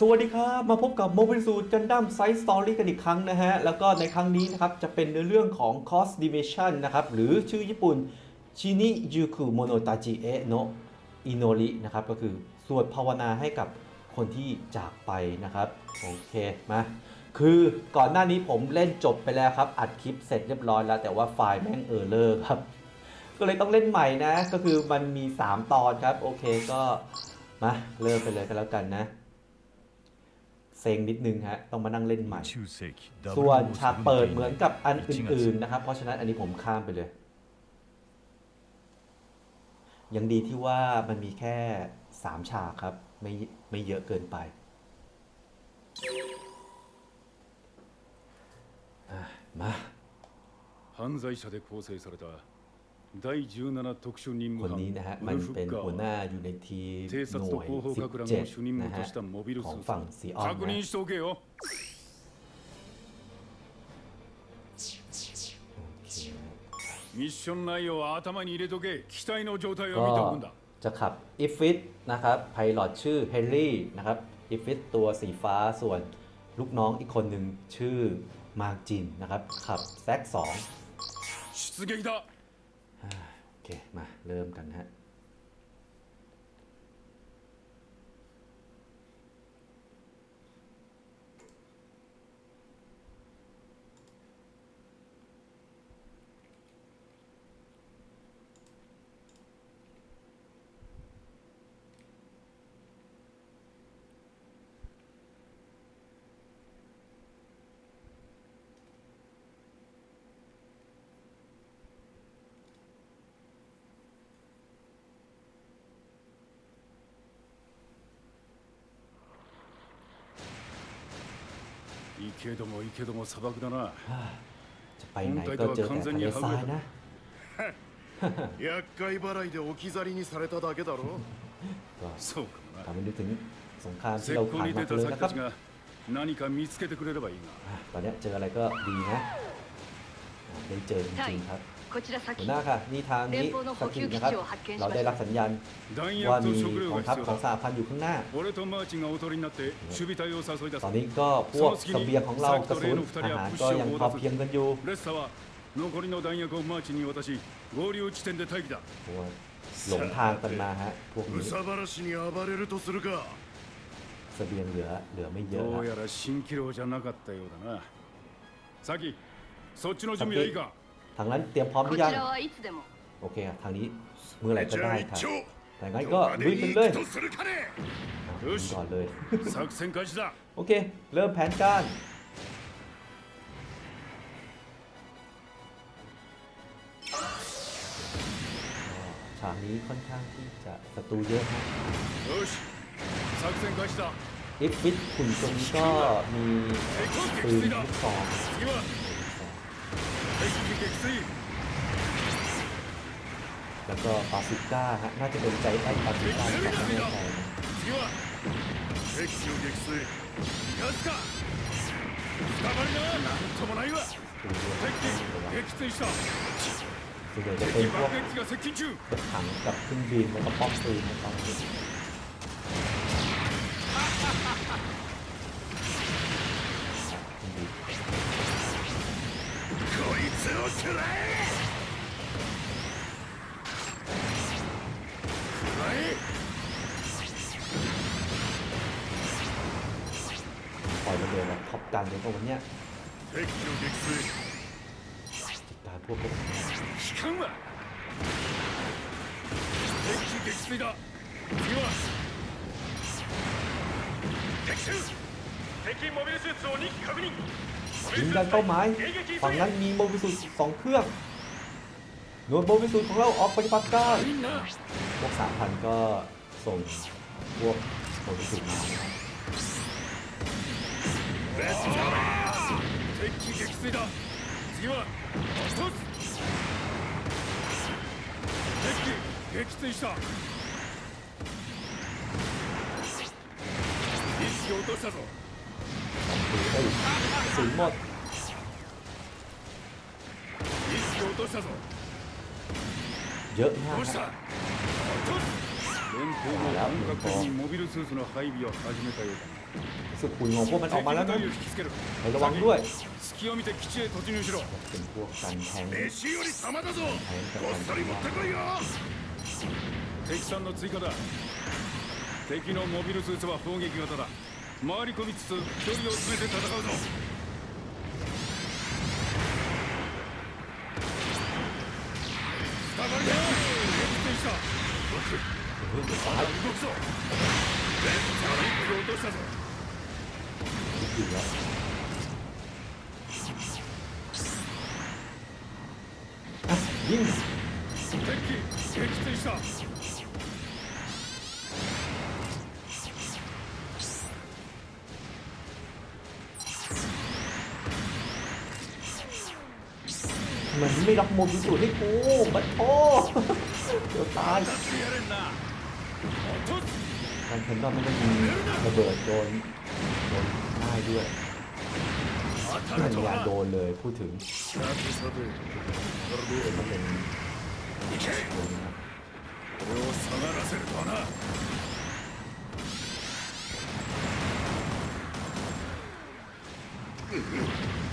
สวัสดีครับ มาพบกับโมบิสูกันดั้มไซส์สตอรี่กันอีกครั้งนะฮะ แล้วก็ในครั้งนี้นะครับ จะเป็นในเรื่องของ Cost Division นะครับ หรือชื่อญี่ปุ่นชินิยูคุโมโนตาจิเอะโนอิโนรินะครับ ก็คือสวดภาวนาให้กับคนที่จากไปนะครับ โอเค มา คือก่อนหน้านี้ผมเล่นจบไปแล้วครับ อัดคลิปเสร็จเรียบร้อยแล้ว แต่ว่าไฟล์แม่งเออร์เลอร์ครับ ก็เลยต้องเล่นใหม่นะ ก็คือมันมี 3 ตอนครับ โอเคก็มาเริ่มไปเลยกันแล้วกันนะ ซ็งนิดนึงฮะ ต้องมานั่งเล่นใหม่ 中世紀 ส่วนฉากเปิดเหมือนกับอัน 1 อื่นๆนะครับ เพราะฉะนั้นอันนี้ผมข้ามไปเลย ยังดีที่ว่ามันมีแค่ 3 ฉากครับ ไม่ไม่เยอะเกินไปอ่ะมา 犯罪者で構成された第17特殊任 ค 務 น 班 นี้นะฮะ ウ มัน ルフ เป็น ッカ หัวห ー น้าอยู่ในทีม 偵 ห 察 น่ と วย 広報学ランを主任 17 務 นะ と ฮะ したモビル ข ス อง ーツ ฝั่งซีออน 確 นะ 認しておけよ ミッション内容は頭に入れとけ機体の状態を ก็ 見ておくんだ จะขับอิฟฟิตนะครับไพลอตชื่อเฮนรี่นะครับอิฟฟิตตัวสีฟ้าส่วนลูกน้องอีกคนหนึ่งชื่อมาร์จินนะครับ ขับแซกสอง 出撃だ โอ เค มาเริ่มกันฮะ 行けども行けども砂漠だな จะไปไหนก็เจอแต่ทะเลทรายนะ 厄介払いで置き去りにされただけだろ ก็ そうかもな ทำให้นึกถึงสงครามที่ 絶 เรา 好 ผ่าน に มา 出た เลย 先 นะครั た บ ちが何か見つけてくれればいいが อ่ะตอนเนี้ยเจออะไรก็ดีนะอ่ะได้เจอจริงๆครับ こちら หั 先 วหน้าค่ะ นี่ทางนี้ 連邦の ส 補 กิ 給 นะ 基 ครับ 地を発見し เรา ま ได้ し รับ た สัญญาณ 弾 ว่า 薬 มี と食料 กอง が ทัพ 必要 ของส だ หพันธ์อยู่ข้างหน้า 俺とマーチンがおとりになって守備隊を誘い出 ต す อนนี้ก็พวกเสบียงของเรากระสุนอาหารก็ยังพอเพียงกันอยู่ レッサは残りの弾薬をマーチンに渡し合流地点で待機だ เพราะว่าหลงทางกันมาฮะ พวก 憂 นี้ さ晴らしに暴れるとするか เสบียงเหลือเหลือไม่เยอะ どう ละ やら蜃気楼じゃなかったようだなサキそっちの準備はいいか ทางนั้นเตรียมพร้อมหรือยังโอเคครัทางนี้เมื่อไหร่ก็ได้ครับแต่งั้นก็ลุยกันเลยก่อนเลย โอเค เริ่มแผนการฉากนี้ค่อนข้างที่จะศัตรูเยอะครับเอ็กฟิตกลุ่มตรงก็มีปืนทุกสอง แล้วก็ปาซิก้าฮะน่าจะเป็นใจแอนปาซิก้าของประเทศไทยนะส่วนใหญ่จะเป็นพวกถังกับเครื่องบินแล้วก็ป้อมปืนนะครับ こいつを食らえ食らえ ปล่อยมันเลยแบบท็อปกันเลยก็วันเนี้ย 敵機の撃 จัดการพวกพวก 機関は敵機撃墜だ次は敵襲敵モビルスーツを2機確認 ยิงกันเป้าหมายฝั่งนั้นมีโมบิสุสองเครื่องหน่วยโมบิสุของเราออกปฏิบัติการ みんな พวกสามพันก็ส่งพวกโมบิสุมา 敵機撃墜だ次は一つ敵機撃墜した一機落としたぞ ปืนได้สูงหมด 一機落としたぞ เยอะมาก どうし ฮะ た連邦も本格的にモビルスーツの配備を始めたようだ สุดหุ่นของพวกมันออกมาแล้ว 敵 นะ 部隊を引きつける ระวังด้วย 隙を見て基地へ突入しろ เป็นพวกกันแทง 飯より様だぞ大変だごっそり持ってこいよ敵さんの追加だ敵のモビルスーツは砲撃型だ 回り込みつつ距離を詰めて戦うぞ。下がりだ連したまだ動くぞ。レッツリップ落としたぞ。あ、リング敵撃墜した。 เหมือนไม่รับมุมสุดให้กูบัดโทเดี๋ยวตายการเข็นรอบมันก็มีระเบิดโดนโดนง่ายด้วยไม่ยาโดนเลยพูดถึงมันเป็นอ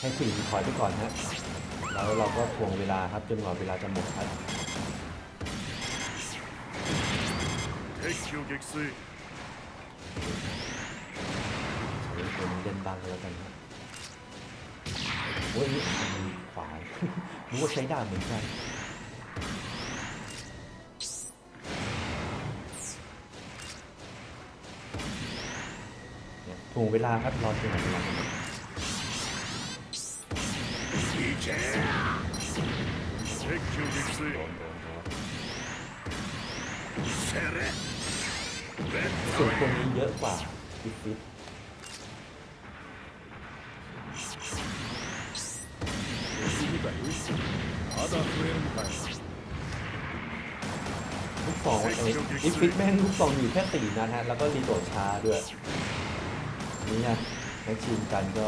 ให้ผู้หญิงถอยไปก่อนฮะแล้วเราก็ทวงเวลาครับจนกว่าเวลาจะหมดครับ 敵を撃墜 เดี๋ยวผมเล่นบ้างก็แล้วกันครับโอ้ยนี่มันมีขวาน นึกว่าใช้ดาบเหมือนกันเนี่ยทวงเวลาครับรอจนกว่าเวลาจะหมด ส่วนคนนี้เยอะกว่าฟิฟิตลูกสองไอ้อิฟิตแม่งลูกสองอยู่แค่สี่นะฮะ แล้วก็รีโดดช้าด้วย นี่ไงแม็กชิมกันก็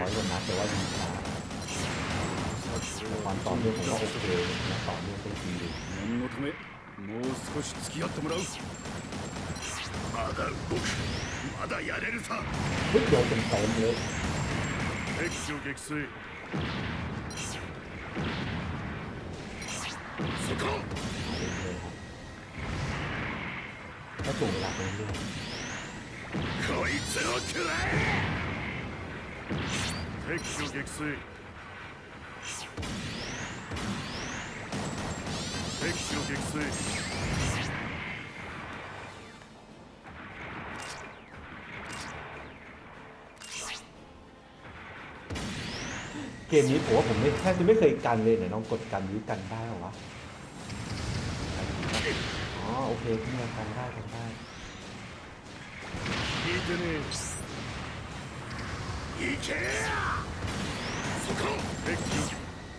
ร้อยกว่านัดแต่ว่าดีช้า ความต่อเนื่องผมว่าโอเคนะต่อเนื่องได้ดี 念のためもう少し付き合ってもらうまだ動くまだやれるさ ปึ๊บโดนเต็มเต็มๆเลย 敵を撃墜そこ มาเรื่อยๆครับก็ถ่วงเวลาไปเรื่อย こいつを食らえ敵を撃墜 เกมนี้ผมว่าผมไม่แทบจะไม่เคยกันเลยไหน้องกดกันยิ้วกันได้หรอวะ อ๋อโอเคนมากันได้กันได้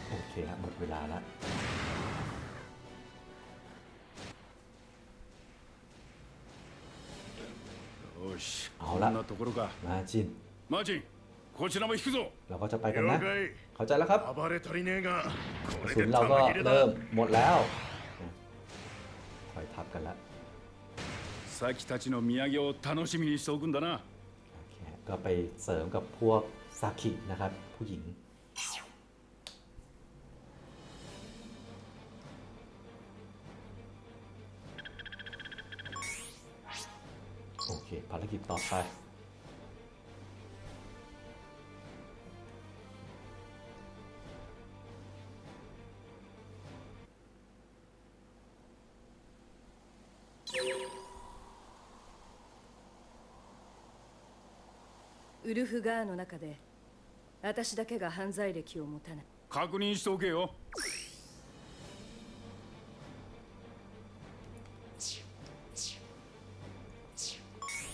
โอเคละหมดเวลาละเอาละมาจินมาจิน マーチンこちらも引くぞ เราก็จะไปกัน 了 นะ 解 เข้าใจแล้วครับ 暴れ足りねえが ก こ ระ れ สุ で นเราก็ 弾切れ เริ่ だ มหมดแล้วถอยทับกันแล้ว サキたちの土産を楽しみにしておくんだな โอเคก็ไปเสริมกับพวกซากินะครับ ผู้หญิง โอเค ภารกิจต่อไป ルフガーの中で私だけが犯罪歴を持たない確認しておけよ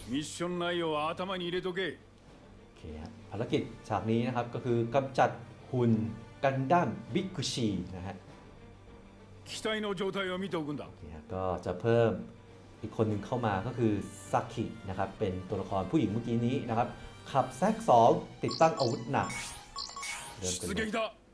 ミッション内容は頭に入れとけ โอเคฮะภารกิจฉากนี้นะครับก็คือกำจัดหุ่นกันดั้มบิ๊กคุชีนะฮะ 機体の状態を見ておくんだ โอเคฮะก็จะเพิ่มอีกคนหนึ่งเข้ามาก็คือซักคินะครับเป็นตัวละครผู้หญิงเมื่อกี้นี้นะครับ ขับแซกสองติดตั้งอาวุธหนักเริ่มกันเลย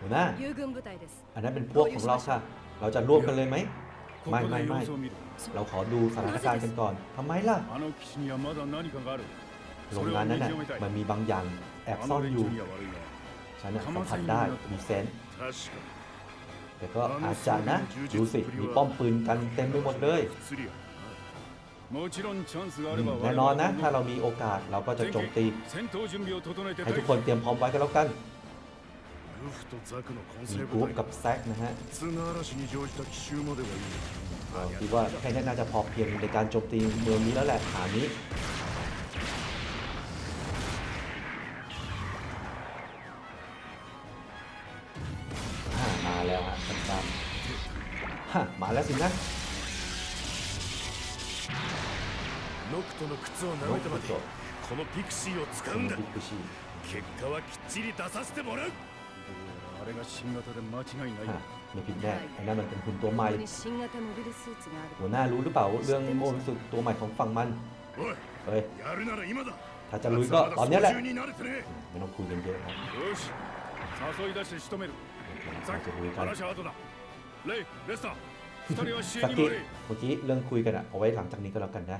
หัวหน้าอันนั้นเป็นพวกของเราค่ะ เราจะร่วมกันเลยไหม ไม่ไม่ไม่เราขอดูสถานการณ์กันก่อนทำไมล่ะ โรงงานนั้นน่ะมันมีบางอย่างแอบซ่อนอยู่ ฉันสัมผัสได้ มีเซนแต่ก็อาจจะนะ ดูสิ มีป้อมปืนกันเต็มไปหมดเลยแน่นอนนะ ถ้าเรามีโอกาสเราก็จะโจมตี ให้ทุกคนเตรียมพร้อมไว้ก็แล้วกัน มี 成 กรุ๊ 部 ป 隊 กับแซกนะฮะ 砂嵐に乗じた奇襲まではいい ก็คิดว่าแค่นี้น่าจะพอเพียงในการโจมตีเมืองนี้แล้วแหละฐานนี้ อ่ามาแล้วฮะกันตามฮะมาแล้วสินะ ノクトの靴を โน 舐めてま บุ で โตะ このピクシーを使 โน うんだ บุกุชิ 結果はきっちり出させてもらう あれが新型で間違いない ฮะไม่ผิดแน่ไอ้นั่นมันเป็นหุ่นตัวใหม่ ここに新型モビルスーツがある หัวหน้ารู้หรือเปล่าเรื่องโมบิสุดตัวใหม่ของฝั่งมัน おい เฮ้ย やるなら今だ ถ้าจะลุยก็ตอนเนี้ยแหละ 操縦に慣れてね ไม่ต้องคุยกันเยอะครับ よし誘い出して仕留める เรา ザク จะลุยกัน 話は後だレイレスター二人は支 สั 援 ก に กี้ 回れ เมื่อกี้เรื่องคุยกันอะเอาไว้หลังจากนี้ก็แล้วกันนะ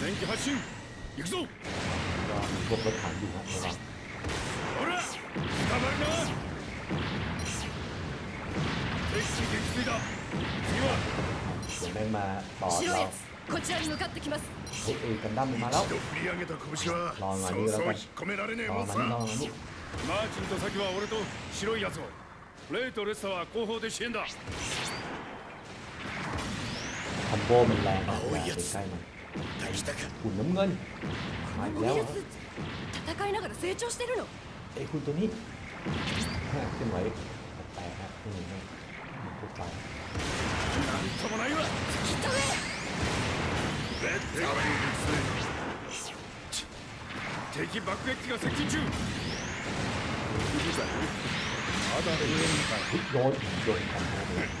電気発進行くぞ ก็มีพวกรถถังอยู่ฮะระวัง ほら捕まりな敵地撃墜だ次は เดี๋ยวแม่งมาต่อ 白い เรา やつこちらに向かってきます เฮ้ยเอ้ยกันดั้มมันมาแล้ว 一度振り上げた拳はまあまあそうそう引っ込められねえ รอ もん มา さ นี่รอมานี่ マーチンと先は俺と白いやつをレイとレスターは後方で支援だ คอมโบมันแรงนะอ ย่าไปใกล้มัน 来たか หุ่นน้ำเงินมาอีก モ แล้ว ビル อะ スーツ戦いながら成長してるの เอ้ยหุ่นตัวนี้ฮะเคลื่อนไหวแปลกๆฮะอืมฮะมันพูดไป なんともないわきっとね敵爆撃機が接近中 เฮ้ยโดนโดนคอมโบไปแล้ว 問題はなんともない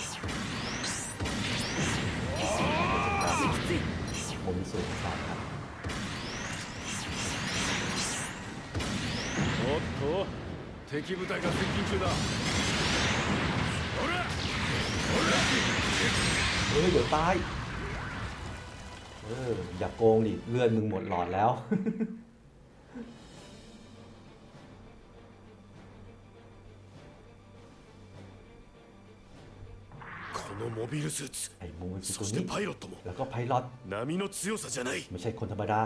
โมมิสุสามครับ おっと敵部隊が接近中だほら เฮ้ยเดี๋ยวตาย เอออย่าโกงดิเลือดมึงหมดหลอดแล้ว のモビルスーツ ไอ้โมมิสุ そ ตัว して นี้ パイロットも แล้วก็ไพลอต 波の強さじゃない ไม่ใช่คนธรรมดา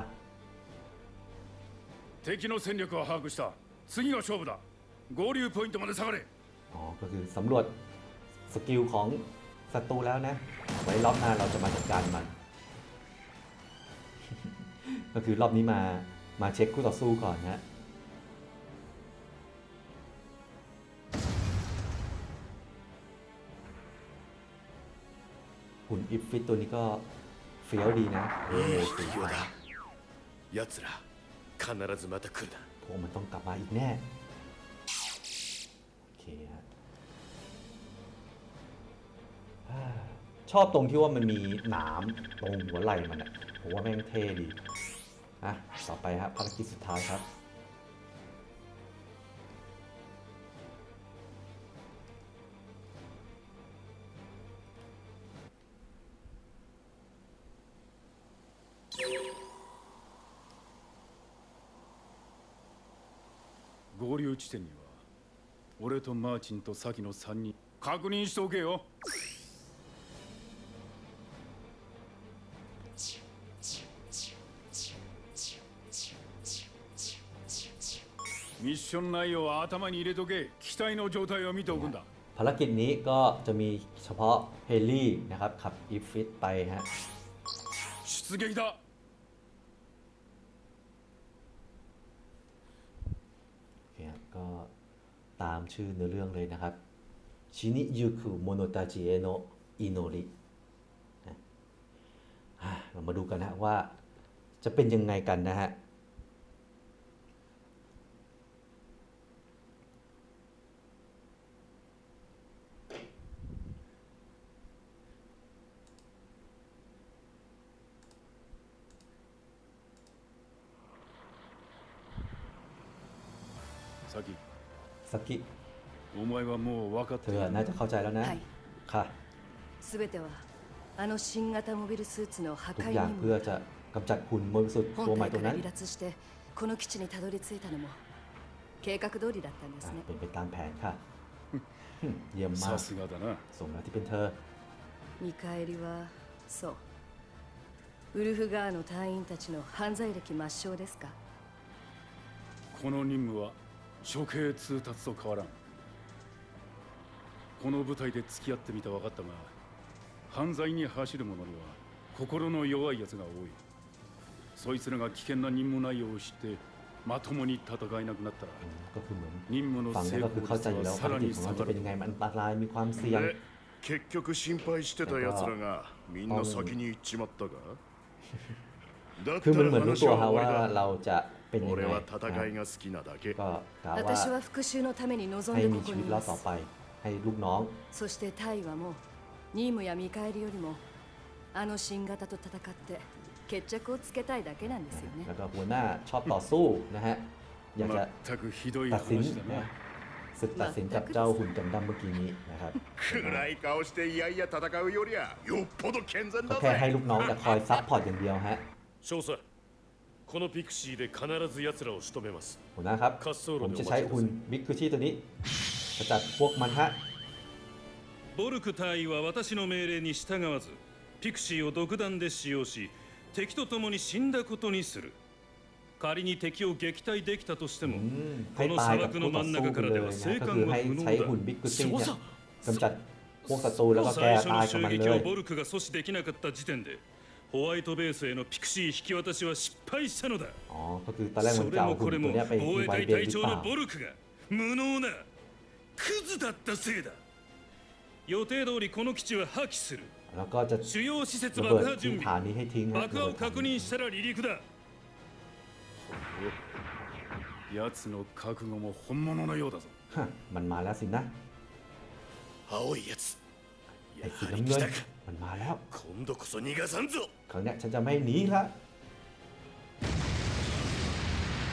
敵の戦力は把握した次が勝負だ合流ポイントまで下がれ อ๋อ ก็คือสำรวจสกิลของศัตรูแล้วนะ ไว้รอบหน้าเราจะมาจัดการมัน ก็คือรอบนี้มา มาเช็คคู่ต่อสู้ก่อนนะ หุ่นอิฟฟิตตัวนี้ก็เฟี้ยวดีนะโอ้โห いい สี 企業 ฟ้า だ奴ら必ずまた来るな พวกมันต้องกลับมาอีกแน่ โอเคฮะอ่าชอบตรงที่ว่ามันมีหนามตรงหัวไหล่มันอะผมว่าแม่งเท่ดีอ่ะต่อไปครับภารกิจสุดท้ายครับ 合流地点には俺とマーチンとサキの3人確認しておけよミッション内容は頭に入れとけ機体の状態を見ておくんだ ภารกิจนี้ก็จะมีเฉพาะเฮลี่นะครับ ขับอีฟิตไปฮะ 出撃だ ตามชื่อเนื้อเรื่องเลยนะครับชินิยูคุโมโนตาจิเอโนะอิโนริเรามาดูกันนะว่าจะเป็นยังไงกันนะฮะ 前はもう分かっ เธ てい อ る น่าจะเข้าใจแล้วนะ はい ค่ะ 全てはあの新型モビルスーツの破 ทุก 壊 อย่าง 任 เพื่อ 務 จะกำจัดหุ่นบริสุทธิ์ตัว 本 ใหม่ 体 ตัว から นั้น 離脱してこの基地にたどり着いたのも計画通りだったんです อ่ะ ね เป็นไปตามแผนค่ะ เยี่ยมมา さ ก すがだな สมแล้วที่เป็นเธอ 見返りはそうウルフガーの隊員たちの犯罪歴抹消ですかこの任務は処刑通達と変わらん この部隊で付き合ってみて分かったが犯罪に走る者には心の弱い奴が多いそいつらが危険な任務内容を知ってまともに戦えなくなったら ก็คือเหมือน 任務の ฟัง 成 แล้ว 功 ก็คือเข้าใจอยู่ 率 แล้ว は ภาร さら กิจ に ของ 下 เรา が จะเป็น る ยังไงมันอันตรายมีความเสี่ยง で結局心配してた奴らがみんな先に行っちまったかだっ คือ た มันเหมือน ら รู้ 話 ตัว は ฮะ 終 ว่า わりだ เราจะเป็นยังไง 俺は นะ 戦いが好きなだけ ก็กล่าวว่า 私は復讐のために望ん ให้ で มี ここ ชี に วิต い รอ ま ดต่อ す ไป ให้ลูกน้อง そしてタイはもう任務や見返りよりもあの新型と戦って決着をつけたいだけなんですよね แล้วก็หัวหน้าชอบต่อสู้นะฮะ อยากจะ 全くひどい ตัดสิน 話だ นะ な ศึกตัดสินกับเจ้าหุ่นจำดำเมื่อกี้นี้นะครับ 暗い顔していやいや戦うよりはよっぽど健全 ก็ だ แค่ให้ ぜ ลูกน้องแต่คอยซัพพอร์ตอย่างเดียวฮะ 少佐このピクシーで必ず奴らを仕留めます หัวหน้าครับ 滑走路 ผม に จะ お ใช้ 待ちく หุ่น ださい บิ๊กคือชี่ตัวนี้ กระจัดพวกมันฮะ ボルク大尉は私の命令に従わずピクシーを独断で使用し敵と共に死んだことにする仮に敵を撃退できたとしても อืม こ ให้ の ตาย 砂 กับ 漠 คู่ の ต่อ 真ん สู้ 中 ไป から เล で ย は นะ 生 ก็ 還 คือ は ให้ 不能 ใช้ だ หุ่นบิ๊กคือซี่เนี่ยกำจัดพวกศัตรูแล้วก็ 最 แก้ 初 ตาย の กับมัน 襲 เล 撃 ย をボルクが阻止できなかった時点でホワイトベースへのピクシー引き渡しは失敗したのだ อ๋อ ก็คือตอนแรกมัน それ จะเอา も หุ่ こ น れ ตัว も เนี้ยไปที่ 防衛 ไว 隊 เบน 隊 หรือ 長 เปล่า のボルクが無能な クズだったせいだ予定通りこの基地は破棄する แล้วก็จะ 主要施設 ระ 爆 เบิด 破 ทิ้ง 準 ฐาน 備 นี้ให้ทิ้งฮะ 爆破を確認したら離陸だ奴の覚悟も本物のようだぞ ฮะมันมาแล้วสินะ 青いやつ ไอ้ や สี はり น้ำ 来 เงิน たか มันมาแล้ว 今度こそ逃がさんぞ ครั้งเนี้ยฉันจะไม่หนีละ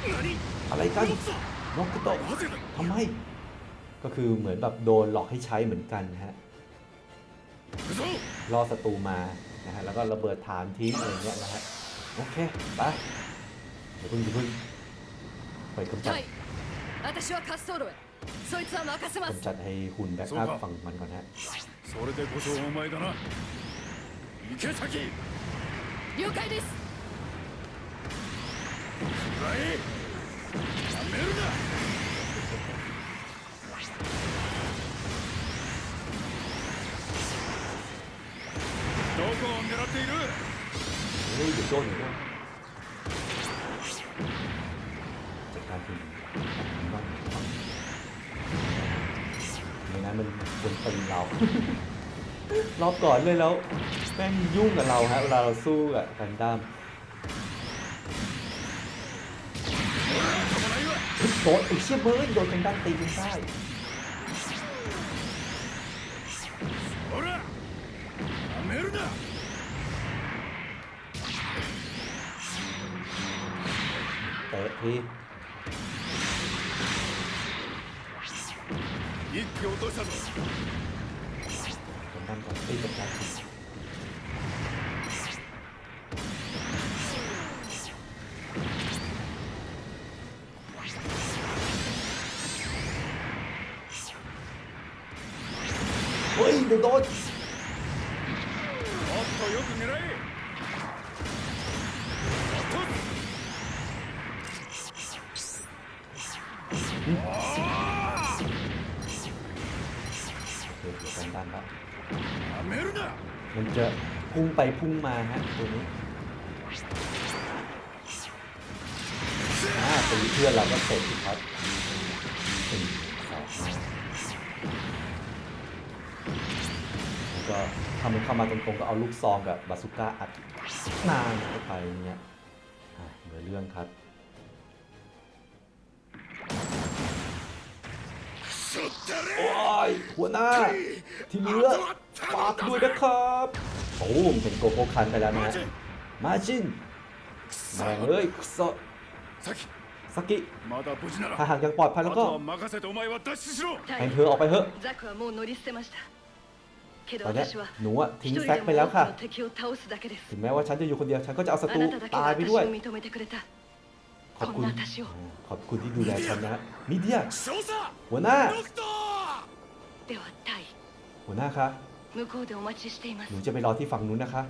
何 อะไรกัน 持つぞ นกกระโตะ なぜだ ทำไม ก็คือเหมือนแบบโดนหลอกให้ใช้เหมือนกันนะฮะ 行くぞ ล่อศัตรูมานะฮะ แล้วก็ระเบิดฐานทิ้งอะไรเงี้ยนะฮะ โอเค ไปเดี๋ยวเพิ่งเดี๋ยวเพิ่งไปกำจัด タイ私は滑走路へそいつは任せます กำจัดให้หุ่นแบ็กอัพฝั่งมันก่อนฮะ それでこそお前だな池崎了解です 暗いやめるなどこを狙っている เฮ้ยเดี๋ยวโดนเดี๋ยวโดนจัดการหุ่นบ้างไม่งั้นมันบนตีนเรา รอบก่อนเลยแล้วแม่งยุ่งกับเราฮะเวลาเราสู้กับกันดั้มโดนไอ้เชี่ยเบิร์ดโดนกันดั้มตีจนได้ ほらやめるな เตะทีผลดันของตีกับการ เดี๋ยวกันบ้านครับมันจะพุ่งไปพุ่งมาฮะตัวนี้อ่าตีเพื่อนเราก็เสร็จครับสี่สองก็ทำมันเข้ามาตรงๆก็เอาลูกซองกับบาสุก้าอัดนานเข้าไปเนี่ยเหมือนเรื่องครับ โอ้ยหัวหน้า ทีมเลือฝากด้วยนะครับโอ้เป็นโกโกคันไปแล้วนะมาจินแม่งเอ้ยสักสักกิถ้าหากยังปลอดภัยแล้วก็ให้เธอออกไปเถอะตอนนี้หนูทิ้งแซกไปแล้วค่ะ ถึงแม้ว่าฉันจะอยู่คนเดียว ฉันก็จะเอาศัตรูตายไปด้วย ขอบคุณ ขอบคุณที่ดูแลฉันนะมิเดียหัวหน้า หัวหน้าคะหนูจะไปรอที่ฝั่งนู้นนะคะ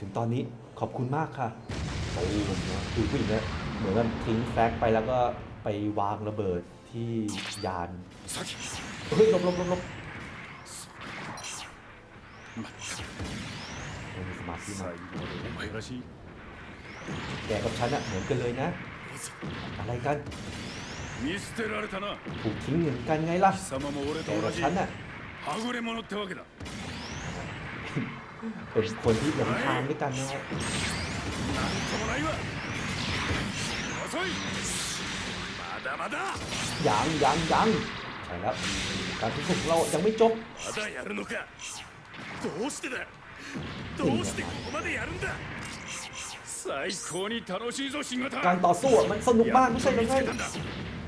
ถึงตอนนี้ขอบคุณมากค่ะโอ้ผมว่คือผู้หญิงเนี่ยเหมือนมันทิ้งแฟกไปแล้วก็ไปวางระเบิดที่ยานเฮ้ยลบลบลบลบมีสมาธิมาก แกกับฉันอะเหมือนกันเลยนะ อะไรกัน 見捨てられたな ถูกทิ้งเหมือนกันไงล่ะ 貴様も俺 แก と同 กับ じ ฉันอะ はぐれ者ってわけだ เป็นคนที่หลงทางด้วยกันนะฮะ なんともないわ遅いまだまだ ยังยังยังใช่แล้วการที่ฝึกเรายังไม่จบ まだやるのかどうしてだどうしてここまでやるんだ การต่อสู้มันสนุกมากไม่ใช่หรือไง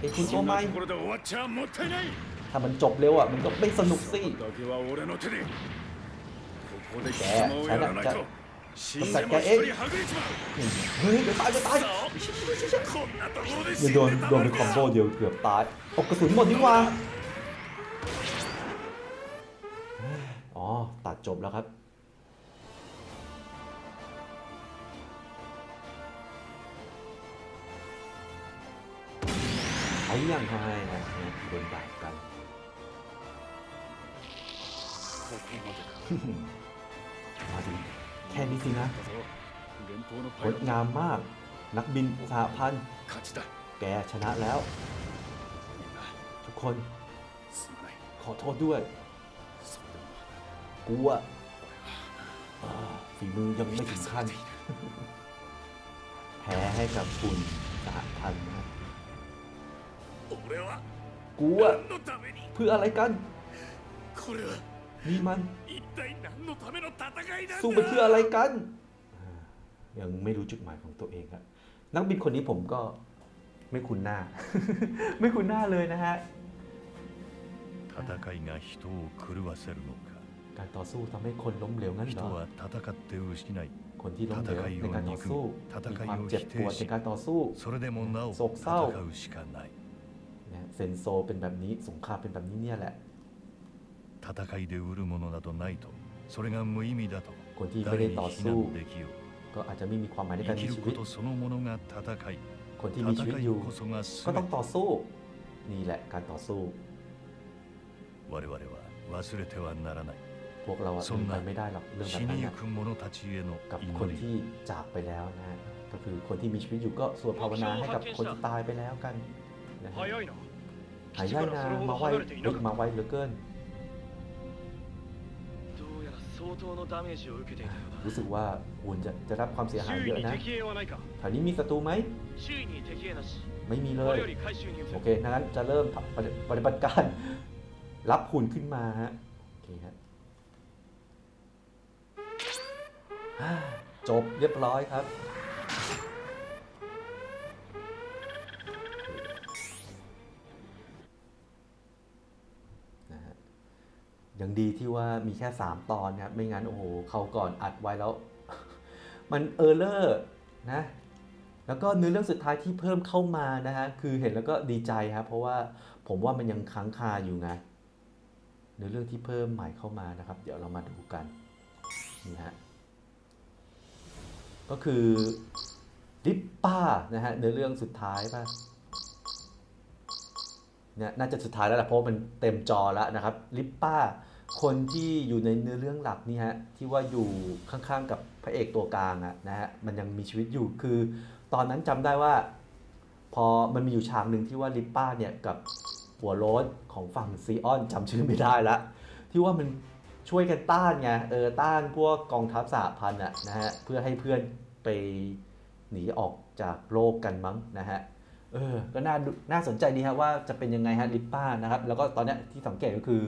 ไอ้คุณโอไมถ้ามันจบเร็วอะมันก็ไม่สนุกสิแกฉันจะสักแกเองเฮ้ยเดี๋ยตายเดี๋ยวตาโดนโดนเป็นคอมโบเดียวเกือบตายออกกระสุนหมดนี่ว่าอ๋อตัดจบแล้วครับ เยี่ยมทำไมนะโดนบาดไปมาดีแค่นี้สินะงดงามมาก นักบินสาพันแกชนะแล้ว ทุกคนขอโทษด้วยกูอะฝีมือยังไม่ถึงขั้น แพ้ให้กับคุณสาพันธ์ กูอะเพื่ออะไรกัน นี่มัน สู้ไปเพื่ออะไรกัน ยังไม่รู้จุดหมายของตัวเองครับนักบินคนนี้ผมก็ไม่คุ้นหน้า ไม่คุ้นหน้าเลยนะฮะการต่อสู้ทำให้คนล้มเหลวงั้นเหรอคนที่ล้มเหลวในการต่อสู้มีความเจ็บปวดในการต่อสู้โศกเศร้า เซนโซเป็นแบบนี้สงครามเป็นแบบนี้เนี่ยแหละ 戦いで売るものなどないとそれが無意味だと คนที่ไม่ 誰 ได้ に ต่อ 非 สู้ 難できよう ก็อาจจะไม่มีความหมายใน 生 การ き มี る ชี こ วิต とそのものが戦い คนที่มีชีวิต 戦 อย ยู่ こそが ก็ 全 ต้อง て ต่อสู้ นี่แหละการต่อสู้ 我々は忘れてはならない พวกเราอะ そ ลื ん มไป な ไม่ได้หรอกเรื่องแบบ 死 นั้น にゆ นะ く者たちへの กับ 祈 คน り ที่จากไปแล้วนะฮะก็คือคนที่มีชีวิตอยู่ก็สวดภาวนาให้กับคนที่ตายไปแล้วกันนะฮะ 早いな หายากนะมาไวมาไวเหลือเกินรู้สึกว่าหุ่นจะจะรับความเสียหายเยอะนะแถวนี้มีศัตรูไหม ไม่มีเลย โอเคงั้นจะเริ่มปฏิบัติการรับหุ่นขึ้นมาฮะ โอเคฮะจบเรียบร้อยครับ ยังดีที่ว่ามีแค่ 3 ตอนครับไม่งั้นโอ้โหเขาก่อนอัดไว้แล้ว มันเออร์เลอร์นะแล้วก็เนื้อเรื่องสุดท้ายที่เพิ่มเข้ามานะฮะคือเห็นแล้วก็ดีใจครับเพราะว่าผมว่ามันยังค้างคาอยู่ไงเนื้อเรื่องที่เพิ่มใหม่เข้ามานะครับ เดี๋ยวเรามาดูกันนี่ฮะก็คือลิปป้านะฮะเนื้อเรื่องสุดท้ายป่ะ เนี่ยน่าจะสุดท้ายแล้วแหละเพราะว่ามันเต็มจอแล้วนะครับลิปป้าคนที่อยู่ในเนื้อเรื่องหลักนี่ฮะที่ว่าอยู่ข้างๆกับพระเอกตัวกลางอะนะฮะมันยังมีชีวิตอยู่คือ ตอนนั้นจำได้ว่า พอมันมีอยู่ฉากหนึ่งที่ว่าลิปป้าเนี่ยกับหัวโล้นของฝั่งซีออนจำชื่อไม่ได้ละที่ว่ามันช่วยกันต้านไงเออต้านพวกกองทัพสหพันธ์อะนะฮะเพื่อให้เพื่อนไปหนีออกจากโลกกันมั้งนะฮะ เออก็น่าน่าสนใจดีครับว่าจะเป็นยังไงฮะลิปป้านะครับ แล้วก็ตอนนี้ที่สังเกตก็คือ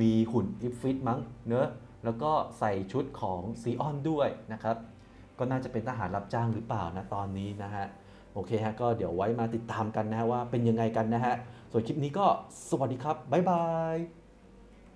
มีหุ่นอิฟฟิตมั้งเนอะแล้วก็ใส่ชุดของซีออนด้วยนะครับ ก็น่าจะเป็นทหารรับจ้างหรือเปล่านะตอนนี้นะฮะโอเคฮะก็เดี๋ยวไว้มาติดตามกันนะฮะว่าเป็นยังไงกันนะฮะส่วนคลิปนี้ก็สวัสดีครับ บ๊ายบาย